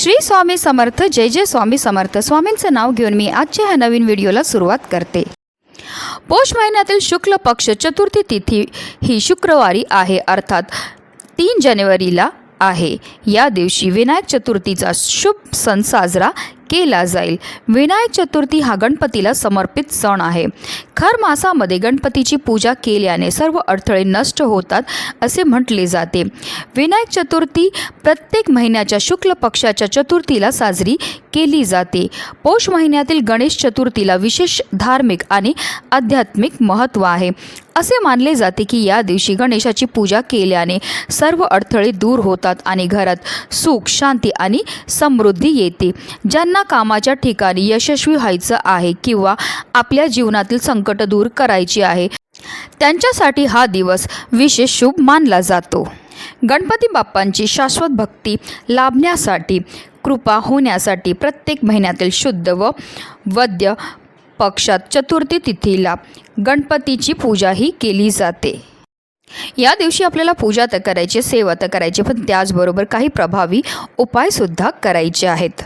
श्री स्वामी समर्थ जय जय स्वामी समर्थ. स्वामींचं नाव घेऊन मी आजच्या ह्या नवीन व्हिडिओला सुरुवात करते. पौष महिन्यातील शुक्ल पक्ष चतुर्थी तिथी ही शुक्रवारी आहे अर्थात तीन जानेवारीला आहे. या दिवशी विनायक चतुर्थीचा शुभ सण साजरा केला जाईल. विनायक चतुर्थी हा गणपतीला समर्पित सण आहे. खर मासामध्ये गणपतीची पूजा केल्याने सर्व अडथळे नष्ट होतात असे म्हटले जाते. विनायक चतुर्थी प्रत्येक महिन्याच्या शुक्ल पक्षाच्या चतुर्थीला साजरी केली जाते. पौष महिन्यातील गणेश चतुर्थीला विशेष धार्मिक आणि आध्यात्मिक महत्त्व आहे. असे मानले जाते की या दिवशी गणेशाची पूजा केल्याने सर्व अडथळे दूर होतात आणि घरात सुख शांती आणि समृद्धी येते. ज्यांना कामाच्या ठिकाणी यशस्वी व्हायचं आहे किंवा आपल्या जीवनातील संकट दूर करायची आहे त्यांच्यासाठी हा दिवस विशेष शुभ मानला जातो. गणपती बाप्पांची शाश्वत भक्ती लाभण्यासाठी कृपा होण्यासाठी प्रत्येक महिन्यातील शुद्ध व वद्य पक्षात चतुर्थी तिथीला गणपतीची पूजाही केली जाते. या दिवशी आपल्याला पूजा तर करायची सेवा तर करायची पण त्याचबरोबर काही प्रभावी उपायसुद्धा करायचे आहेत.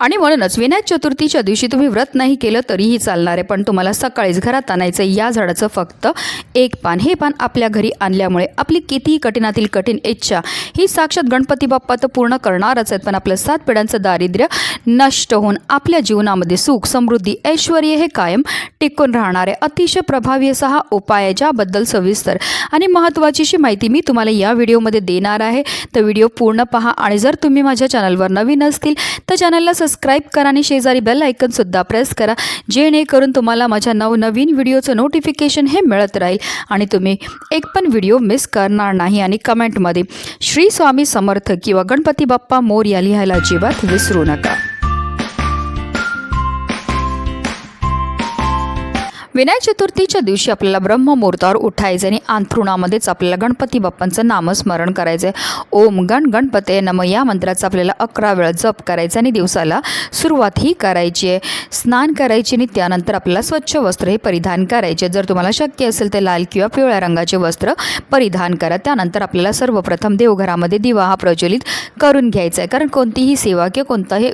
आणि म्हणूनच विनायक चतुर्थीच्या दिवशी तुम्ही व्रत नाही केलं तरीही चालणार आहे. पण तुम्हाला सकाळीच घरात आणायचं या झाडाचं फक्त एक पान. हे पान आपल्या घरी आणल्यामुळे आपली कितीही कठीणातील कठीण इच्छा ही साक्षात गणपती बाप्पा तर पूर्ण करणारच आहेत. पण आपलं सात पिढ्यांचं दारिद्र्य नष्ट होऊन आपल्या जीवनामध्ये सुख समृद्धी ऐश्वर हे कायम टिकून राहणारे अतिशय प्रभावी असा हा उपाय आहे ज्याबद्दल सविस्तर आणि महत्त्वाचीशी माहिती मी तुम्हाला या व्हिडिओमध्ये देणार आहे. तर व्हिडिओ पूर्ण पहा आणि जर तुम्ही माझ्या चॅनलवर नवीन असतील तर चॅनल चॅनलला सबस्क्राईब करा आणि शेजारी बेल आयकनसुद्धा प्रेस करा. जेणेकरून तुम्हाला माझ्या नवनवीन व्हिडिओचं नोटिफिकेशन हे मिळत राहील. आणि तुम्ही एक पण व्हिडिओ मिस करणार नाही आणि कमेंटमध्ये श्री स्वामी समर्थ किंवा गणपती बाप्पा मोर या लिहायला अजिबात विसरू नका. विनायक चतुर्थीच्या दिवशी आपल्याला ब्रह्ममुहूर्तावर उठायचं आणि अंथरुणामध्येच आपल्याला गणपती बाप्पांचं नामस्मरण करायचं आहे ओम गण गणपते नम. या मंत्राचा आपल्याला अकरा वेळा जप करायचा आणि दिवसाला सुरुवात ही करायची आहे. स्नान करायची आणि त्यानंतर आपल्याला स्वच्छ वस्त्र हे परिधान करायचे. जर तुम्हाला शक्य असेल तर लाल किंवा पिवळ्या रंगाचे वस्त्र परिधान करा. त्यानंतर आपल्याला सर्वप्रथम देवघरामध्ये दिवा हा प्रज्वलित करून घ्यायचा आहे कारण कोणतीही सेवा किंवा कोणताही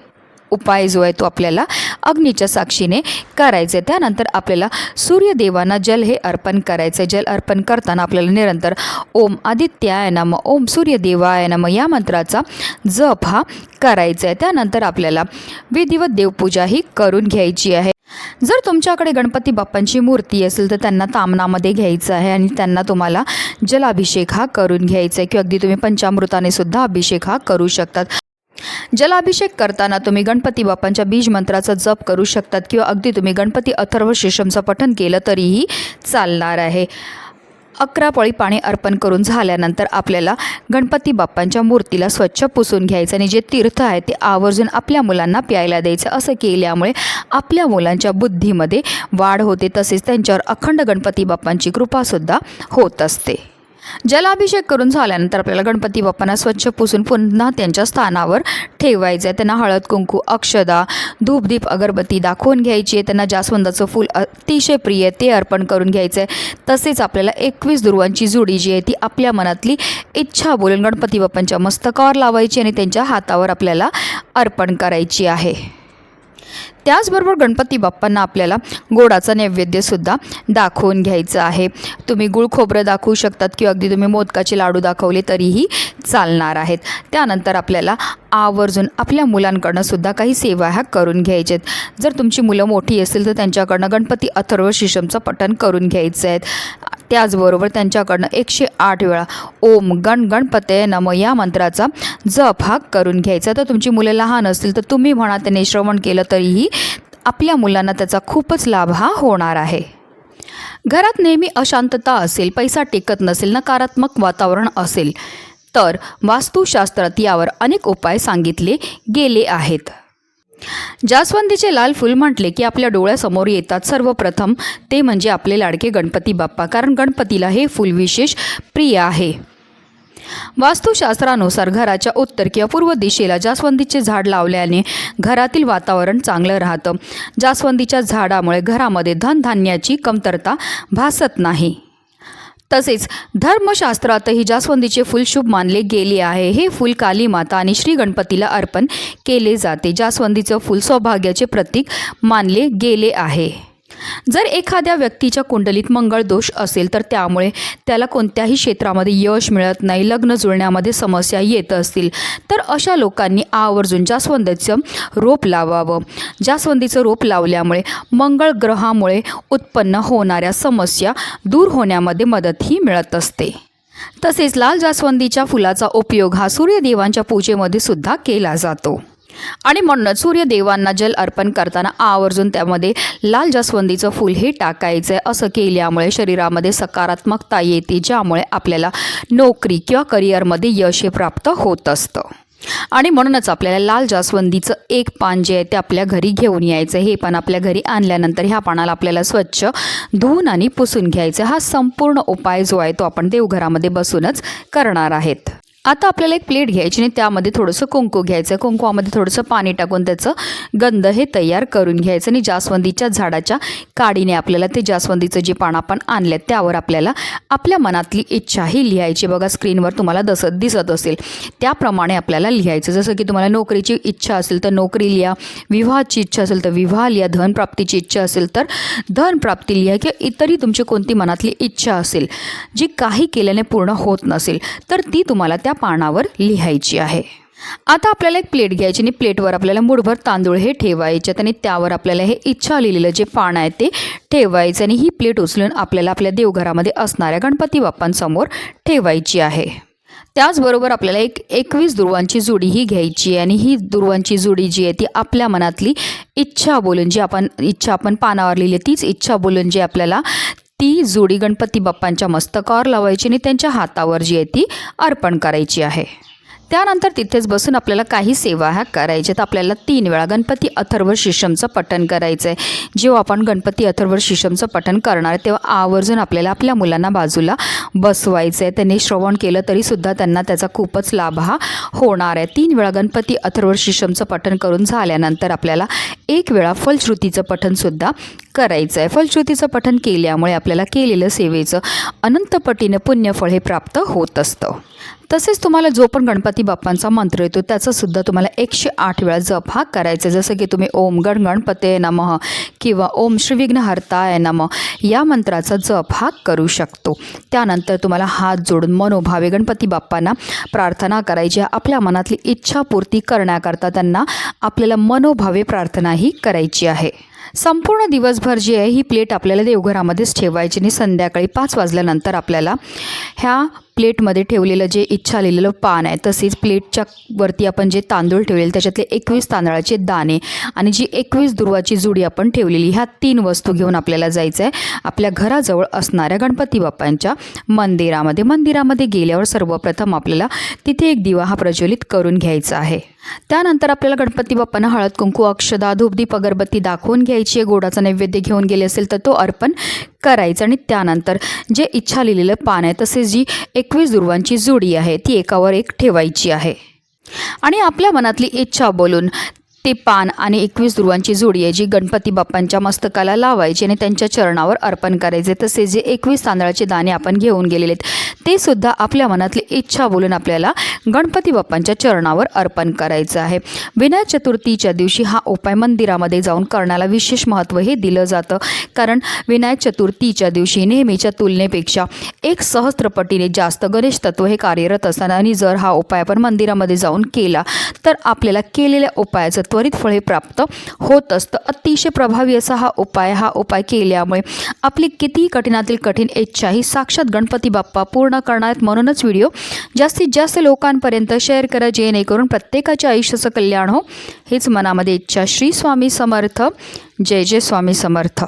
उपाय जो आहे तो आपल्याला अग्नीच्या साक्षीने करायचे त्यानंतर आपल्याला सूर्यदेवांना जल हे अर्पण करायचं जल अर्पण करताना आपल्याला निरंतर ओम आदित्याय नम ओम सूर्यदेवाय नम या मंत्राचा जप हा करायचा आहे त्यानंतर आपल्याला विधिवत देवपूजा ही करून घ्यायची आहे. जर तुमच्याकडे गणपती बाप्पांची मूर्ती असेल तर त्यांना तामनामध्ये घ्यायचं आहे आणि त्यांना तुम्हाला जलाभिषेक हा करून घ्यायचा आहे किंवा अगदी तुम्ही पंचामृताने सुद्धा अभिषेक हा करू शकतात. जलाभिषेक करताना तुम्ही गणपती बाप्पांच्या बीज मंत्राचा जप करू शकतात किंवा अगदी तुम्ही गणपती अथर्व शेषमचं पठन केलं तरीही चालणार आहे. अकरा पळी पाणी अर्पण करून झाल्यानंतर आपल्याला गणपती बाप्पांच्या मूर्तीला स्वच्छ पुसून घ्यायचं आणि जे तीर्थ आहे ते आवर्जून आपल्या मुलांना प्यायला द्यायचं. असं केल्यामुळे आपल्या मुलांच्या बुद्धीमध्ये वाढ होते. तसेच त्यांच्यावर अखंड गणपती बाप्पांची कृपासुद्धा होत असते. जलाभिषेक करून झाल्यानंतर आपल्याला गणपती बाप्पांना स्वच्छ पुसून पुन्हा त्यांच्या स्थानावर ठेवायचं आहे. त्यांना हळद कुंकू अक्षदा धूपदीप अगरबत्ती दाखवून घ्यायची आहे. त्यांना जास्वंदाचं फूल अतिशय प्रिय ते अर्पण करून घ्यायचं आहे. तसेच आपल्याला एकवीस दुर्वांची जुडी जी आहे ती आपल्या मनातली इच्छा बोलून गणपती बाप्पांच्या मस्तकावर लावायची आणि त्यांच्या हातावर आपल्याला अर्पण करायची आहे. त्याचबरोबर गणपती बाप्पांना आपल्याला गोडाचा नैवेद्यसुद्धा दाखवून घ्यायचं आहे. तुम्ही गुळ खोबरं दाखवू शकतात किंवा अगदी तुम्ही मोदकाचे लाडू दाखवले तरीही चालणार आहेत. त्यानंतर आपल्याला आवर्जून आपल्या मुलांकडनं सुद्धा काही सेवा ह्या करून घ्यायच्यात. जर तुमची मुलं मोठी असतील तर त्यांच्याकडनं गणपती अथर्व शिशमचं पठण करून घ्यायचं आहेत त्याचबरोबर त्यांच्याकडनं एकशे आठ वेळा ओम गण गणपते नम या मंत्राचा जप हा करून घ्यायचा. तर तुमची मुलं लहान असतील तर तुम्ही म्हणा त्याने श्रवण केलं तरीही आपल्या मुलांना त्याचा खूपच लाभ हा होणार आहे. घरात नेहमी अशांतता असेल पैसा टिकत नसेल नकारात्मक वातावरण असेल तर वास्तुशास्त्रात यावर अनेक उपाय सांगितले गेले आहेत. जास्वंदीचे लाल फूल म्हटले की आपल्या डोळ्यासमोर येतात. सर्वप्रथम ते म्हणजे आपले लाडके गणपती बाप्पा. कारण गणपतीला हे फूल विशेष प्रिय आहे. वास्तुशास्त्रानुसार घराच्या उत्तर किंवा पूर्व दिशेला जास्वंदीचे झाड लावल्याने घरातील वातावरण चांगलं राहतं. जास्वंदीच्या झाडामुळे घरामध्ये धनधान्याची कमतरता भासत नाही. तसेच धर्मशास्त्रातही जास्वंदीचे फूल शुभ मानले गेले आहे. हे फूल काली माता आणि श्री गणपतीला अर्पण केले जाते. जास्वंदीचं फूल सौभाग्याचे प्रतीक मानले गेले आहे. जर एखाद्या व्यक्तीच्या कुंडलीत मंगळ दोष असेल तर त्यामुळे त्याला कोणत्याही क्षेत्रामध्ये यश मिळत नाही लग्न जुळण्यामध्ये समस्या येत असतील. तर अशा लोकांनी आवर्जून जास्वंदीचं रोप लावावं. जास्वंदीचं रोप लावल्यामुळे मंगळ ग्रहामुळे उत्पन्न होणाऱ्या समस्या दूर होण्यामध्ये मदतही मिळत असते. तसेच लाल जास्वंदीच्या फुलाचा उपयोग हा सूर्यदेवांच्या पूजेमध्ये सुद्धा केला जातो. आणि म्हणूनच सूर्यदेवांना जल अर्पण करताना आवर्जून त्यामध्ये लाल जास्वंदीचं फूल हे टाकायचं आहे असं केल्यामुळे शरीरामध्ये सकारात्मकता येते ज्यामुळे आपल्याला नोकरी किंवा करिअरमध्ये यश हे प्राप्त होत असतं. आणि म्हणूनच आपल्याला लाल जास्वंदीचं एक पान जे आहे ते आपल्या घरी घेऊन यायचं. हे पान आपल्या घरी आणल्यानंतर ह्या पानाला आपल्याला स्वच्छ धुवून आणि पुसून घ्यायचं. हा संपूर्ण उपाय जो आहे तो आपण देवघरामध्ये बसूनच करणार आहेत. आता आपल्याला एक प्लेट घ्यायची आणि त्यामध्ये थोडंसं कुंकू घ्यायचं. कुंकुवामध्ये थोडंसं पाणी टाकून त्याचं गंध हे तयार करून घ्यायचं आणि जास्वंदीच्या झाडाच्या काडीने आपल्याला ते जास्वंदीचं जे पान आपण आणले त्यावर आपल्याला आपल्या मनातली इच्छा ही लिहायची. बघा स्क्रीनवर तुम्हाला दसत दिसत असेल. त्याप्रमाणे आपल्याला लिहायचं. जसं की तुम्हाला नोकरीची इच्छा असेल तर नोकरी लिहा. विवाहाची इच्छा असेल तर विवाह लिहा. धनप्राप्तीची इच्छा असेल तर धनप्राप्ती लिहा किंवा इतरही तुमची कोणती मनातली इच्छा असेल जी काही केल्याने पूर्ण होत नसेल तर ती तुम्हाला त्या पानावर लिहायची आहे. आता आपल्याला एक प्लेट घ्यायची आणि प्लेटवर आपल्याला मुठभर तांदूळ हे ठेवायचे आणि त्यावर आपल्याला हे इच्छा लिहिलेलं जे पान आहे ते ठेवायचं आणि ही प्लेट उचलून आपल्याला आपल्या देवघरामध्ये असणाऱ्या गणपती बाप्पांसमोर ठेवायची आहे. त्याचबरोबर आपल्याला एक एकवीस दुर्वांची जुडी ही घ्यायची आहे आणि ही दुर्वांची जुडी जी आहे ती आपल्या मनातली इच्छा बोलून जी आपण इच्छा आपण पानावर लिहिली तीच इच्छा बोलून जी आपल्याला ती जोडी गणपती बाप्पांच्या मस्तकावर लावायची आणि त्यांच्या हातावर जी आहे ती अर्पण करायची आहे. त्यानंतर तिथेच बसून आपल्याला काही सेवा ह्या करायच्या तर आपल्याला तीन वेळा गणपती अथर्व शिशमचं पठण करायचं आहे. जेव्हा आपण गणपती अथर्व शिशमचं पठण करणार आहे तेव्हा आवर्जून आपल्याला आपल्या मुलांना बाजूला बसवायचं आहे. त्यांनी श्रवण केलं तरीसुद्धा त्यांना त्याचा खूपच लाभ हा होणार आहे. तीन वेळा गणपती अथर्व शिशमचं पठण करून झाल्यानंतर आपल्याला एक वेळा फलश्रुतीचं पठणसुद्धा करायचं आहे फलश्रुतीचं पठण केल्यामुळे आपल्याला केलेलं सेवेचं अनंतपटीनं पुण्यफळ हे प्राप्त होत असतं तसेच तुम्हाला जो पण गणपती बाप्पांचा मंत्र येतो त्याचासुद्धा तुम्हाला एकशे आठ वेळा जप हा करायचा आहे. जसं की तुम्ही ओम गण गणपते नमः किंवा ओम श्रीविघ्नहर्ताय नमः या मंत्राचा जप हा करू शकतो त्यानंतर तुम्हाला हात जोडून मनोभावे गणपती बाप्पांना प्रार्थना करायची आहे. आपल्या मनातली इच्छापूर्ती करण्याकरता त्यांना आपल्याला मनोभावे प्रार्थना प्रार्थनाही करायची आहे. संपूर्ण दिवसभर जी आहे ही प्लेट आपल्याला देवघरामध्येच ठेवायची आणि संध्याकाळी पाच वाजल्यानंतर आपल्याला ह्या प्लेटमध्ये ठेवलेलं जे इच्छा लिहिलेलं पान आहे तसेच प्लेटच्या वरती आपण जे तांदूळ ठेवलेले त्याच्यातले एकवीस तांदळाचे दाणे आणि जी एकवीस दुर्वाची जुडी आपण ठेवलेली ह्या तीन वस्तू घेऊन आपल्याला जायचं आहे आपल्या घराजवळ असणाऱ्या गणपती बाप्पांच्या मंदिरामध्ये. मंदिरामध्ये गेल्यावर सर्वप्रथम आपल्याला तिथे एक दिवा हा प्रज्वलित करून घ्यायचा आहे. त्यानंतर आपल्याला गणपती बाप्पांना हळद कुंकू अक्षदा धूपदीप अगरबत्ती दाखवून घ्यायची आहे. गोडाचा नैवेद्य घेऊन गेले असेल तर तो अर्पण करायचं आणि त्यानंतर जे इच्छा लिहिलेलं पान आहे तसेच जी एकवीस दुर्वांची जुडी आहे ती एकावर एक ठेवायची आहे. आणि आपल्या मनातली इच्छा बोलून ते पान आणि एकवीस दुर्वांची जोडी आहे जी गणपती बाप्पांच्या मस्तकाला लावायची आणि त्यांच्या चरणावर अर्पण करायचे. तसे जे एकवीस तांदळाचे दाणे आपण घेऊन गेलेले आहेत ते सुद्धा आपल्या मनातली इच्छा बोलून आपल्याला गणपती बाप्पांच्या चरणावर अर्पण करायचं आहे. विनायक चतुर्थीच्या दिवशी हा उपाय मंदिरामध्ये जाऊन करण्याला विशेष महत्त्व हे दिलं जातं. कारण विनायक चतुर्थीच्या दिवशी नेहमीच्या तुलनेपेक्षा एक सहस्त्रपटीने जास्त गणेश तत्व हे कार्यरत असताना आणि जर हा उपाय आपण मंदिरामध्ये जाऊन केला तर आपल्याला केलेल्या उपायाचं त्वरित फळे प्राप्त होत असतं. अतिशय प्रभावी असा हा उपाय हा उपाय केल्यामुळे आपली कितीही कठीणातील कठीण इच्छा ही साक्षात गणपती बाप्पा पूर्ण करणार आहेत म्हणूनच व्हिडिओ जास्तीत जास्त लोकांपर्यंत शेअर करा जेणेकरून प्रत्येकाच्या आयुष्याचं कल्याण हो. हेच मनामध्ये इच्छा. श्री स्वामी समर्थ. जय जय स्वामी समर्थ.